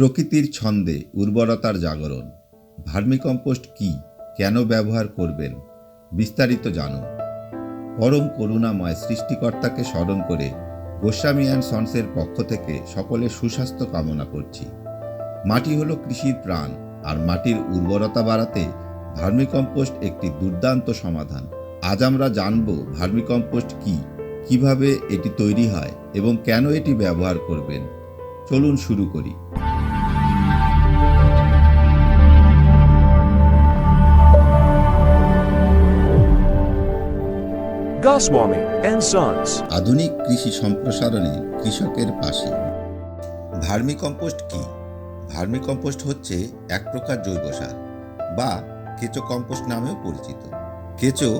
প্রকৃতির ছন্দে উর্বরতার জাগরণ। ভার্মিকম্পোস্ট কি? কেন ব্যবহার করবেন? বিস্তারিত জানুন। পরম করুণাময় সৃষ্টিকর্তাকে স্মরণ করে গোস্বামী অ্যান্ড সন্সের পক্ষ থেকে সকলের সুস্বাস্থ্য কামনা করছি। মাটি হলো কৃষির প্রাণ, আর মাটির উর্বরতা বাড়াতে ভার্মিকম্পোস্ট একটি দুর্দান্ত সমাধান। আজ আমরা জানব ভার্মিকম্পোস্ট কি, কীভাবে এটি তৈরি হয় এবং কেন এটি ব্যবহার করবেন। চলুন শুরু করি। Goswami and Sons. আধুনিক কৃষি সম্প্রসারণে কৃষকের পাশে। ভার্মিকম্পোস্ট কি? ভার্মিকম্পোস্ট হচ্ছে এক প্রকার জৈব সার, বা কেঁচো কম্পোস্ট নামেও পরিচিত। কেঁচো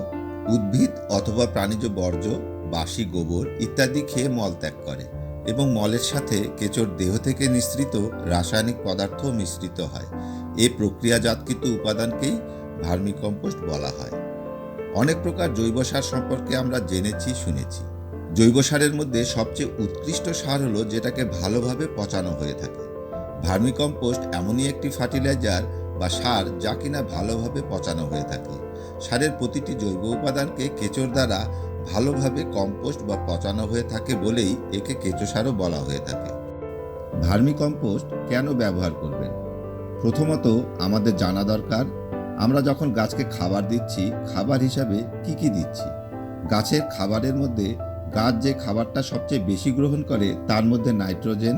উদ্ভিদ অথবা প্রাণীজ বর্জ্য, বাসি গোবর ইত্যাদি খেয়ে মল ত্যাগ করে এবং মলের সাথে কেঁচোর দেহ থেকে নিঃসৃত রাসায়নিক পদার্থ মিশ্রিত হয়। এ প্রক্রিয়াজাতকৃত উপাদানকেই ভার্মিকম্পোস্ট বলা হয়। অনেক প্রকার জৈব সার সম্পর্কে আমরা জেনেছি, শুনেছি। জৈব সারের মধ্যে সবচেয়ে উৎকৃষ্ট সার হলো যেটাকে ভালোভাবে পচানো হয়ে থাকে। ভার্মিকম্পোস্ট এমনই একটি ফার্টিলাইজার বা সার যা কিনা ভালোভাবে পচানো হয়ে থাকে। সারের প্রতিটি জৈব উপাদানকে কেঁচোর দ্বারা ভালোভাবে কম্পোস্ট বা পচানো হয়ে থাকে বলেই একে কেঁচো সারও বলা হয়ে থাকে। ভার্মিকম্পোস্ট কেন ব্যবহার করবেন? প্রথমত আমাদের জানা দরকার আমরা যখন গাছকে খাবার দিচ্ছি, খাবার হিসাবে কি কি দিচ্ছি? গাছের খাবারের মধ্যে গাছ যে খাবারটা সবচেয়ে বেশি গ্রহণ করে, তার মধ্যে নাইট্রোজেন,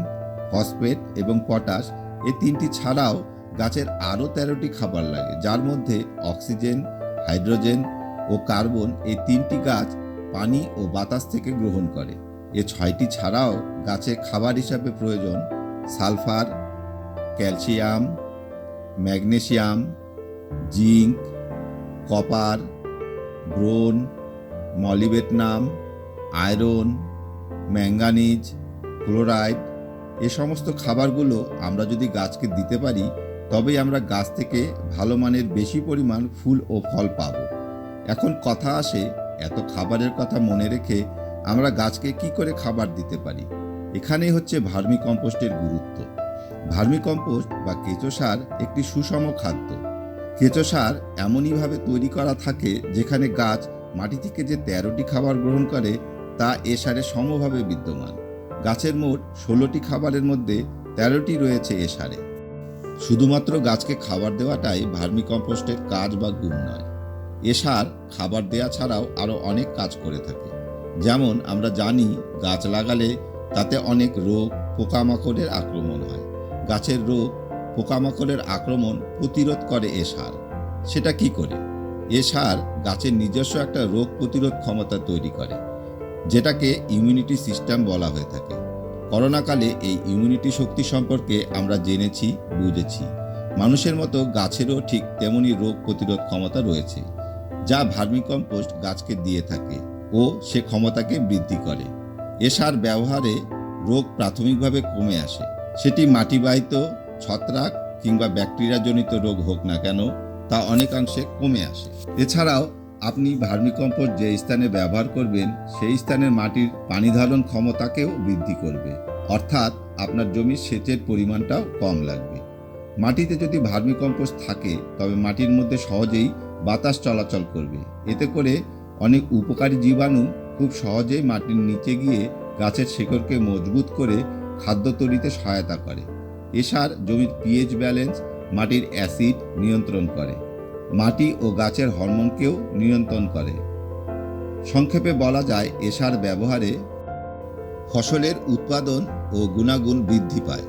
ফসফেট এবং পটাশ এই তিনটি ছাড়াও গাছের আরও তেরোটি খাবার লাগে। যার মধ্যে অক্সিজেন, হাইড্রোজেন ও কার্বন এই তিনটি গাছ পানি ও বাতাস থেকে গ্রহণ করে। এ ছয়টি ছাড়াও গাছের খাবার হিসাবে প্রয়োজন sulphur, calcium, magnesium zinc copper, boron, molybdenum, iron, manganese, chloride, এ সমস্ত খাবারগুলো আমরা যদি গাছকে দিতে পারি, তবেই আমরা গাছ থেকে ভালো মানের বেশি পরিমাণ ফুল ও ফল পাব। এখন কথা আসে, এত খাবারের কথা মনে রেখে আমরা গাছকে কি করে খাবার দিতে পারি? এখানেই হচ্ছে ভার্মি কম্পোস্টের গুরুত্ব। ভার্মি কম্পোস্ট বা কেঁচো সার একটি সুষম খাদ্য। কেঁচো সার এমনইভাবে তৈরি করা থাকে যেখানে গাছ মাটি থেকে যে তেরোটি খাবার গ্রহণ করে তা এ সারে সমভাবে বিদ্যমান। গাছের মোট ষোলোটি খাবারের মধ্যে তেরোটি রয়েছে এ সারে। শুধুমাত্র গাছকে খাবার দেওয়াটাই ভার্মি কম্পোস্টের কাজ বা গুণ নয়। এ সার খাবার দেওয়া ছাড়াও আরও অনেক কাজ করে থাকে। যেমন আমরা জানি, গাছ লাগালে তাতে অনেক রোগ, পোকামাকড়ের আক্রমণ হয়। গাছের রোগ পোকামাকড়ের আক্রমণ প্রতিরোধ করে এ সার। সেটা কি করে? এ সার গাছের নিজস্ব একটা রোগ প্রতিরোধ ক্ষমতা তৈরি করে, যেটাকে ইমিউনিটি সিস্টেম বলা হয়ে থাকে। করোনাকালে এই ইমিউনিটি শক্তি সম্পর্কে আমরা জেনেছি, বুঝেছি। মানুষের মতো গাছেরও ঠিক তেমনি রোগ প্রতিরোধ ক্ষমতা রয়েছে, যা ভার্মিকম্পোস্ট গাছকে দিয়ে থাকে ও সে ক্ষমতাকে বৃদ্ধি করে। এ সার ব্যবহারে রোগ প্রাথমিকভাবে কমে আসে। সেটি মাটিবাহিত ছত্রাক কিংবা ব্যাকটেরিয়াজনিত রোগ হোক না কেন, তা অনেকাংশে কমে আসে। এছাড়াও, আপনি ভার্মিকম্পোস্ট যে স্থানে ব্যবহার করবেন, সেই স্থানের মাটির পানি ধারণ ক্ষমতাকেও বৃদ্ধি করবে। অর্থাৎ, আপনার জমির সেচের পরিমাণটাও কম লাগবে। মাটিতে যদি ভার্মিকম্পোস্ট থাকে, তবে মাটির মধ্যে সহজেই বাতাস চলাচল করবে। এতে করে অনেক উপকারী জীবাণু খুব সহজেই মাটির নিচে গিয়ে গাছের শেকড়কে মজবুত করে খাদ্য তৈরিতে সহায়তা করে। এ সার জমির পিএইচ ব্যালেন্স মাটির অ্যাসিড নিয়ন্ত্রণ করে। মাটি ও গাছের হরমোনকেও নিয়ন্ত্রণ করে। সংক্ষেপে বলা যায় এ সার ব্যবহারে ফসলের উৎপাদন ও গুণাগুণ বৃদ্ধি পায়।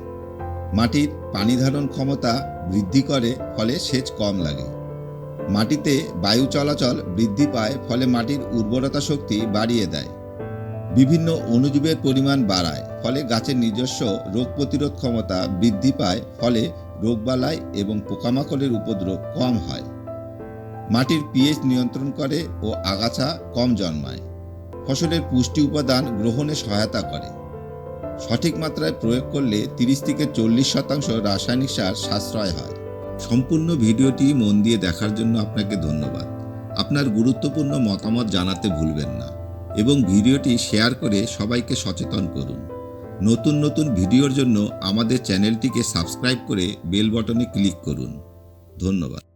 মাটির পানি ধারণ ক্ষমতা বৃদ্ধি করে, ফলে সেচ কম লাগে। মাটিতে বায়ু চলাচল বৃদ্ধি পায়, ফলে মাটির উর্বরতা শক্তি বাড়িয়ে দেয়। বিভিন্ন অণুজীবের পরিমাণ বাড়ায়, ফলে গাছের নিজস্ব রোগ প্রতিরোধ ক্ষমতা বৃদ্ধি পায়, ফলে রোগবালাই এবং পোকামাকড়ের উপদ্রব কম হয়। মাটির পিএইচ নিয়ন্ত্রণ করে ও আগাছা কম জন্মায়। ফসলের পুষ্টি উপাদান গ্রহণে সহায়তা করে। সঠিক মাত্রায় প্রয়োগ করলে তিরিশ থেকে চল্লিশ শতাংশ রাসায়নিক সার সাশ্রয় হয়। সম্পূর্ণ ভিডিওটি মন দিয়ে দেখার জন্য আপনাকে ধন্যবাদ। আপনার গুরুত্বপূর্ণ মতামত জানাতে ভুলবেন না। এবং ভিডিওটি শেয়ার করে সবাইকে সচেতন করুন। নতুন নতুন ভিডিওর জন্য আমাদের চ্যানেলটিকে সাবস্ক্রাইব করে বেল বটনে ক্লিক করুন। ধন্যবাদ।